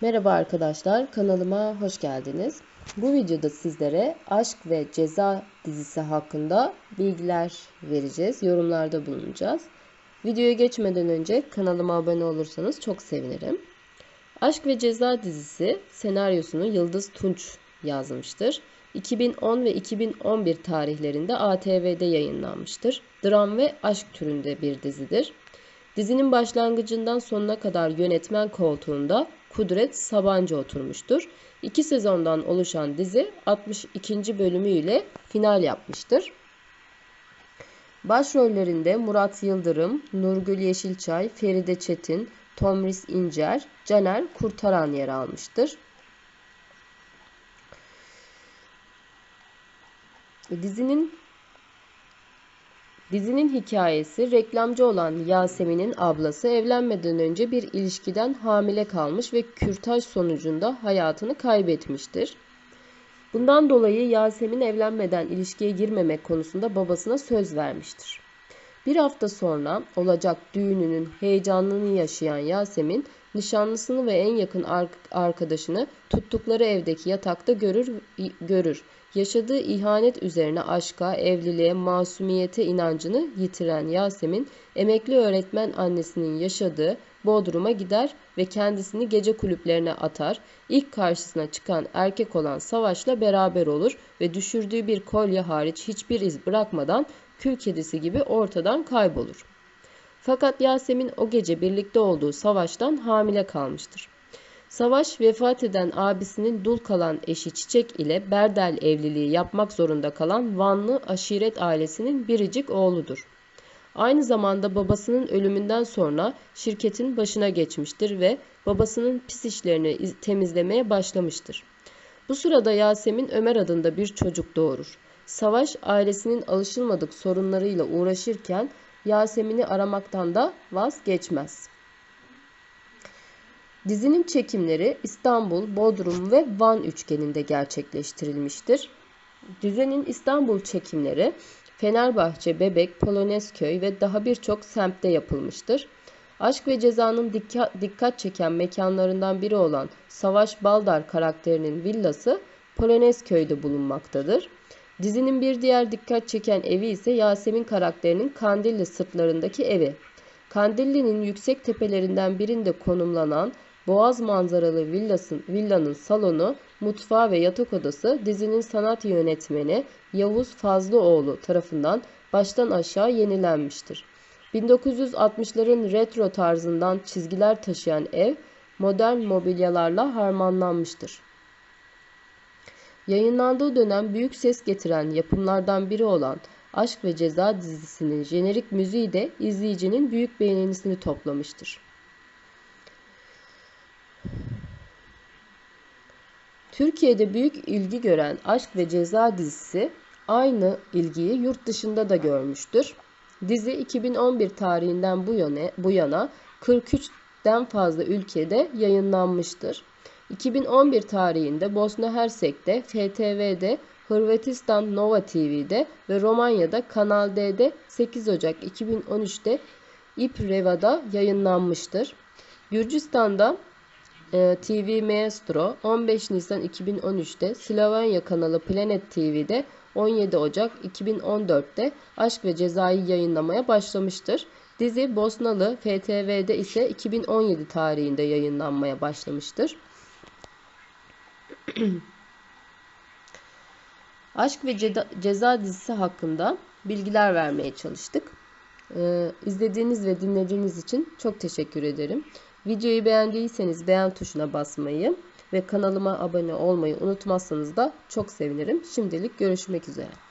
Merhaba arkadaşlar, kanalıma hoş geldiniz. Bu videoda sizlere Aşk ve Ceza dizisi hakkında bilgiler vereceğiz, yorumlarda bulunacağız. Videoya geçmeden önce kanalıma abone olursanız çok sevinirim. Aşk ve Ceza dizisi senaryosunu Yıldız Tunç yazmıştır. 2010 ve 2011 tarihlerinde ATV'de yayınlanmıştır. Dram ve aşk türünde bir dizidir. Dizinin başlangıcından sonuna kadar yönetmen koltuğunda Kudret Sabancı oturmuştur. İki sezondan oluşan dizi 62. bölümüyle final yapmıştır. Başrollerinde Murat Yıldırım, Nurgül Yeşilçay, Feride Çetin, Tomris İncer, Caner Kurtaran yer almıştır. Dizinin Dizinin hikayesi reklamcı olan Yasemin'in ablası evlenmeden önce bir ilişkiden hamile kalmış ve kürtaj sonucunda hayatını kaybetmiştir. Bundan dolayı Yasemin evlenmeden ilişkiye girmemek konusunda babasına söz vermiştir. Bir hafta sonra olacak düğününün heyecanını yaşayan Yasemin, nişanlısını ve en yakın arkadaşını tuttukları evdeki yatakta görür, görür. Yaşadığı ihanet üzerine aşka, evliliğe, masumiyete inancını yitiren Yasemin, emekli öğretmen annesinin yaşadığı Bodrum'a gider ve kendisini gece kulüplerine atar. İlk karşısına çıkan erkek olan Savaş'la beraber olur ve düşürdüğü bir kolye hariç hiçbir iz bırakmadan kül kedisi gibi ortadan kaybolur. Fakat Yasemin o gece birlikte olduğu Savaş'tan hamile kalmıştır. Savaş vefat eden abisinin dul kalan eşi Çiçek ile Berdel evliliği yapmak zorunda kalan Vanlı aşiret ailesinin biricik oğludur. Aynı zamanda babasının ölümünden sonra şirketin başına geçmiştir ve babasının pis işlerini temizlemeye başlamıştır. Bu sırada Yasemin Ömer adında bir çocuk doğurur. Savaş ailesinin alışılmadık sorunlarıyla uğraşırken Yasemin'i aramaktan da vazgeçmez. Dizinin çekimleri İstanbul, Bodrum ve Van üçgeninde gerçekleştirilmiştir. Dizinin İstanbul çekimleri Fenerbahçe, Bebek, Polonezköy ve daha birçok semtte yapılmıştır. Aşk ve Ceza'nın dikkat, çeken mekanlarından biri olan Savaş Baldar karakterinin villası Polonezköy'de bulunmaktadır. Dizinin bir diğer dikkat çeken evi ise Yasemin karakterinin Kandilli sırtlarındaki evi. Kandilli'nin yüksek tepelerinden birinde konumlanan Boğaz manzaralı villasın, villanın salonu, mutfağı ve yatak odası dizinin sanat yönetmeni Yavuz Fazlıoğlu tarafından baştan aşağı yenilenmiştir. 1960'ların retro tarzından çizgiler taşıyan ev modern mobilyalarla harmanlanmıştır. Yayınlandığı dönem büyük ses getiren yapımlardan biri olan Aşk ve Ceza dizisinin jenerik müziği de izleyicinin büyük beğenisini toplamıştır. Türkiye'de büyük ilgi gören Aşk ve Ceza dizisi aynı ilgiyi yurt dışında da görmüştür. Dizi 2011 tarihinden bu yana, bu yana 43'den fazla ülkede yayınlanmıştır. 2011 tarihinde Bosna Hersek'te, FTV'de, Hırvatistan Nova TV'de ve Romanya'da Kanal D'de 8 Ocak 2013'te İpreva'da yayınlanmıştır. Gürcistan'da e, TV Maestro 15 Nisan 2013'te Slovenya kanalı Planet TV'de 17 Ocak 2014'te Aşk ve Ceza'yı yayınlamaya başlamıştır. Dizi Bosnalı FTV'de ise 2017 tarihinde yayınlanmaya başlamıştır. Aşk ve Ceza dizisi hakkında bilgiler vermeye çalıştık. Ee, izlediğiniz ve dinlediğiniz için çok teşekkür ederim. Videoyu beğendiyseniz beğen tuşuna basmayı ve kanalıma abone olmayı unutmazsanız da çok sevinirim. Şimdilik görüşmek üzere.